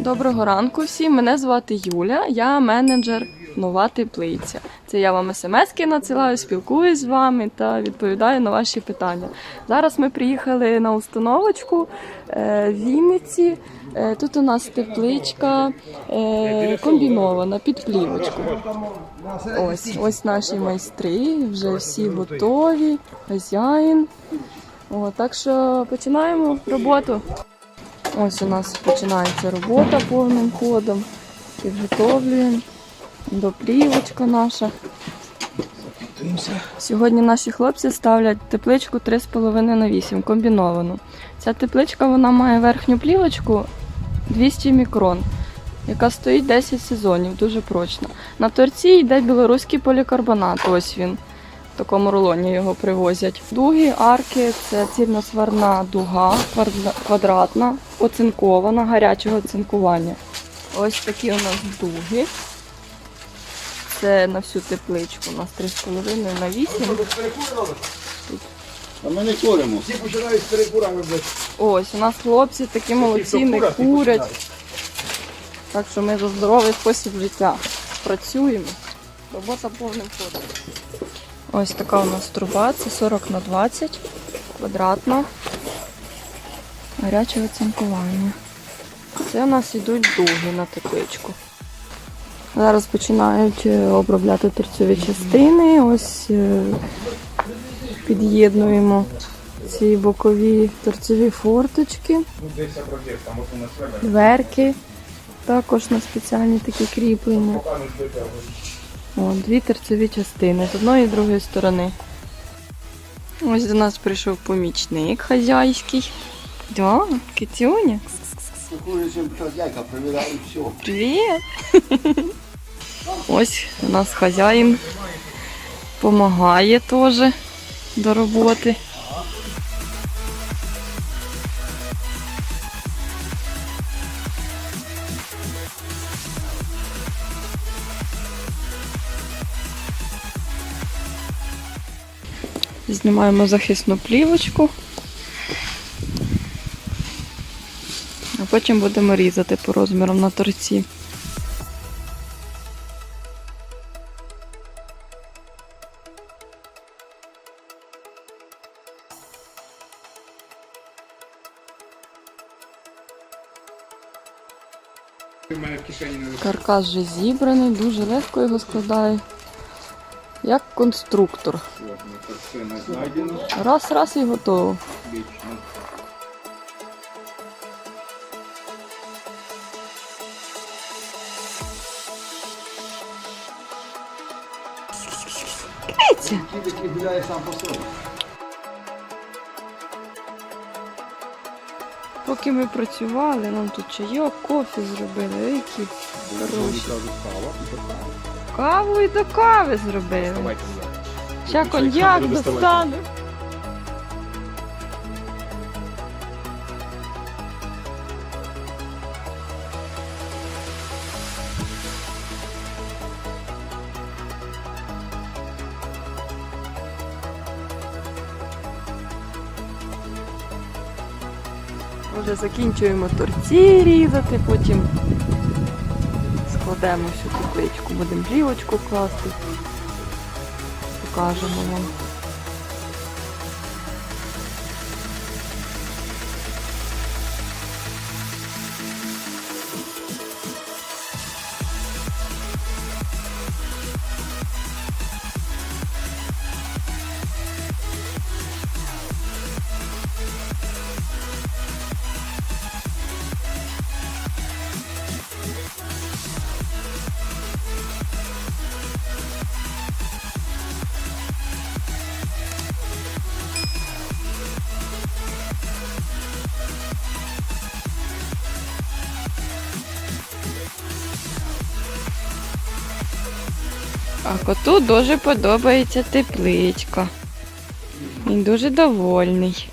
Доброго ранку всім. Мене звати Юля, я менеджер нова теплиця. Це я вам смски надсилаю, спілкуюсь з вами та відповідаю на ваші питання. Зараз ми приїхали на установочку е, в Вінниці. Е, Тут у нас тепличка е, комбінована під плівочку. Ось, ось наші майстри, вже всі готові, хазяїн. О, так що починаємо роботу. Ось у нас починається робота повним ходом. Підготовлюємо доплівочка наша. Сьогодні наші хлопці ставлять тепличку 3,5 на 8 комбіновану. Ця тепличка вона має верхню плівочку 200 мікрон, яка стоїть 10 сезонів, дуже прочна. На торці йде білоруський полікарбонат. Ось він. В такому рулоні його привозять. Дуги, арки це цільносварна дуга, квадратна, оцинкована, гарячого оцинкування. Ось такі у нас дуги. Це на всю тепличку. У нас 3,5 на 8. А ми не куримо. Всі починають з перекурами. Ось, у нас хлопці такі молодці, не курять. Так що ми за здоровий спосіб життя працюємо. Робота повним ходом. Ось така у нас труба, це 40 на 20, квадратна. Гаряче оцинкування. Це у нас йдуть дуги на тепличку. Зараз починають е, обробляти торцеві частини. Ось е, під'єднуємо ці бокові торцеві форточки, дверки. Також на спеціальні такі кріплення. О, дві терцеві частини з одної і з другої сторони. Ось до нас прийшов помічник хазяйський. Да, китюня. Привіт! Ось у нас хазяїн допомагає теж до роботи. Знімаємо захисну плівочку. А потім будемо різати по розмірам на торці. Каркас вже зібраний, дуже легко його складаю. Як конструктор. Раз, раз і готово. Дивіться. Поки ми працювали, нам тут чайок, кофе зробили, які хороші. Каву і до кави зробили. Ще коньяк достану. Вже закінчуємо торці різати, потім складемо всю тепличку, будемо плівочку класти. Покажемо вам. А коту дуже подобається тепличка. Він дуже довольний.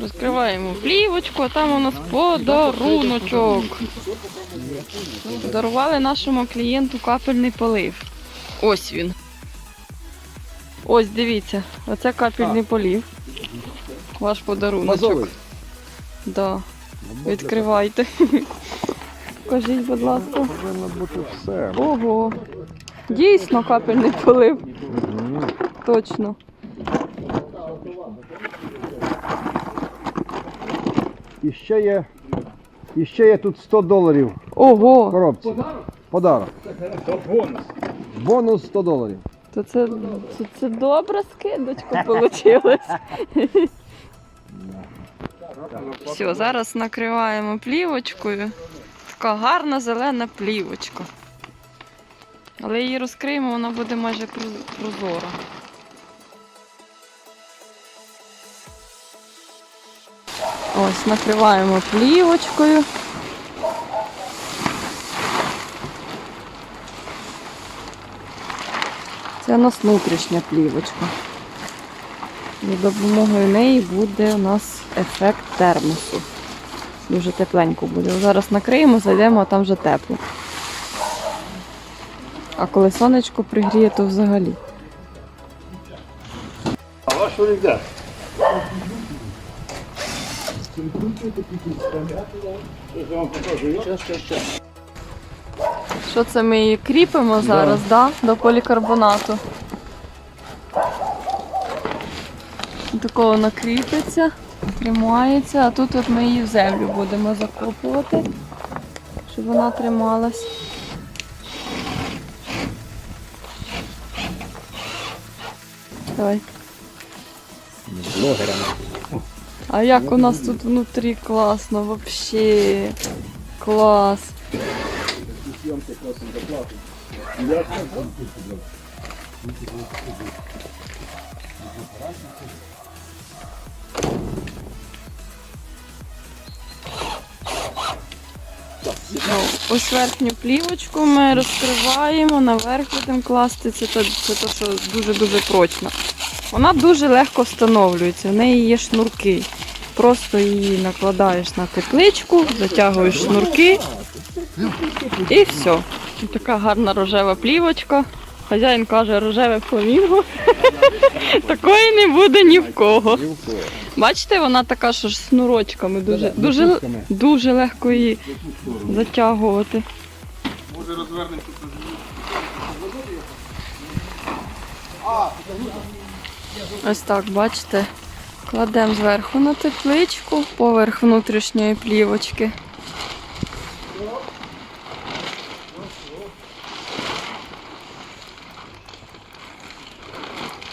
Розкриваємо плівочку, а там у нас подаруночок. Подарували нашому клієнту капельний полив. Ось він. Ось дивіться, оце капельний полив. Ваш подаруночок. Да. Відкривайте. Покажіть, будь ласка. Ого. Дійсно капельний полив. Точно. І ще є. І ще є тут 100 доларів в Ого. коробці. Подарок. Бонус. Бонус 100 доларів. То це, це, це добра скидочка вийшла. Все, зараз накриваємо плівочкою. Така гарна зелена плівочка. Але її розкриємо, вона буде майже проз- прозора. Ось накриваємо плівочкою. Це у нас внутрішня плівочка. За допомогою неї буде у нас ефект термосу. Дуже тепленько буде. Зараз накриємо, зайдемо, а там вже тепло. А коли сонечко пригріє, то взагалі. А ваш де? Що це ми її кріпимо зараз, да. до полікарбонату. Такого вона кріпиться, тримається, а тут от ми її в землю будемо закопувати, щоб вона трималась. Давай. А як у нас тут внутрі класно, вообще клас. Ну, Ось верхню плівочку ми розкриваємо, наверх будемо класти. Це те, це то, що дуже-дуже прочно. Вона дуже легко встановлюється, в неї є шнурки. Просто її накладаєш на тепличку, затягуєш шнурки і все. Така гарна рожева плівочка. Хазяїн каже, рожеве фламінго. Такої не буде ні в кого. Бачите, вона така, що ж з шнурочками дуже, дуже, дуже легко її затягувати. Ось так, бачите, кладемо зверху на тепличку, поверх внутрішньої плівочки.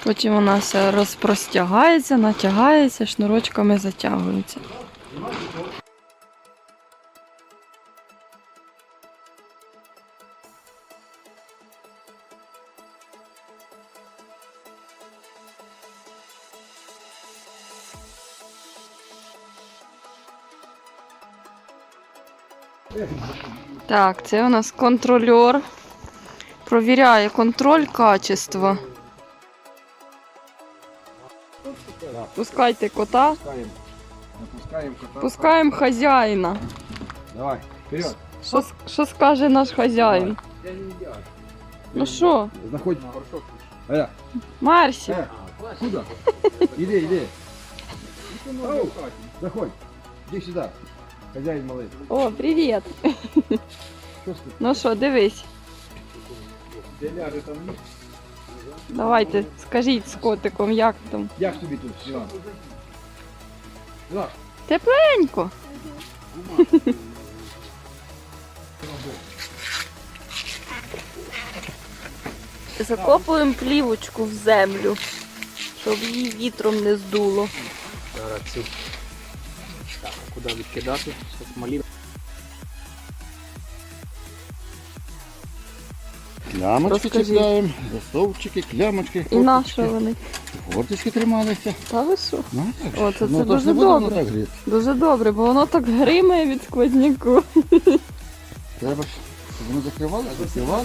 Потім вона все розпростягається, натягається, шнурочками затягується. Так, це у нас контрольор. Провіряє контроль качества. Пускайте кота, Напускаємо кота. пускаємо хазяїна. Давай, вперед. Що, с- що скаже наш хазяїн? Ну що, Заходь. Аля, Марсі? э, куда? Иди, иди. Ау, Заходь. Иди сюда. Хозяин малый. О, привіт! Что ты? Ну що, дивись. Давайте, скажіть з котиком, як там. Як тобі тут, Іван? Іван, Тепленько. Закопуємо плівочку в землю, щоб її вітром не здуло. Зараз цю. Так, куди відкидати? Щось малі. Клямочки Розкажіть. чіпляємо, засовчики, клямочки. І на що вони? Форточки трималися. Та ви що? Ну, так. О, це, це ну, то ж дуже буде воно добре. так гріти. Дуже добре, бо воно так гримає від сквозняку. Треба ж, щоб воно закривало, закривало.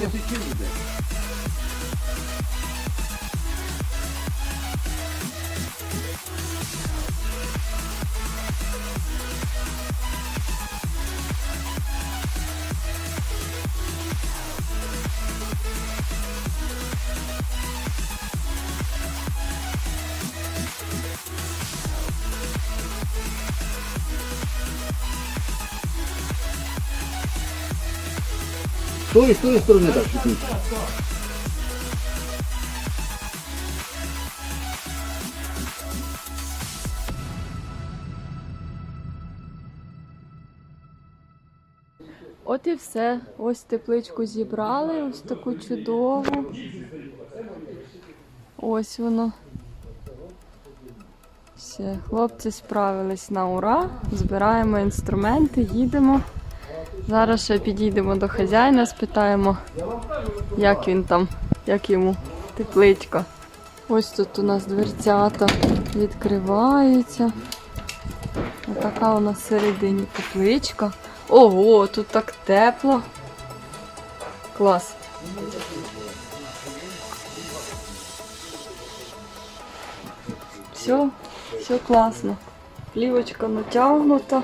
Тої, з тої сторони так чуть-чуть. От і все. Ось тепличку зібрали, ось таку чудову. Ось воно. Все, хлопці справились на ура. Збираємо інструменти, їдемо. Зараз ще підійдемо до хазяїна, спитаємо, як він там, як йому тепличка. Ось тут у нас дверцята відкриваються. Отака у нас всередині тепличка. Ого, тут так тепло. Клас. Все, все класно. Плівочка натягнута.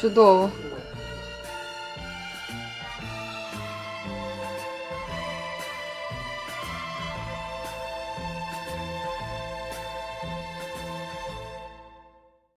Чудово.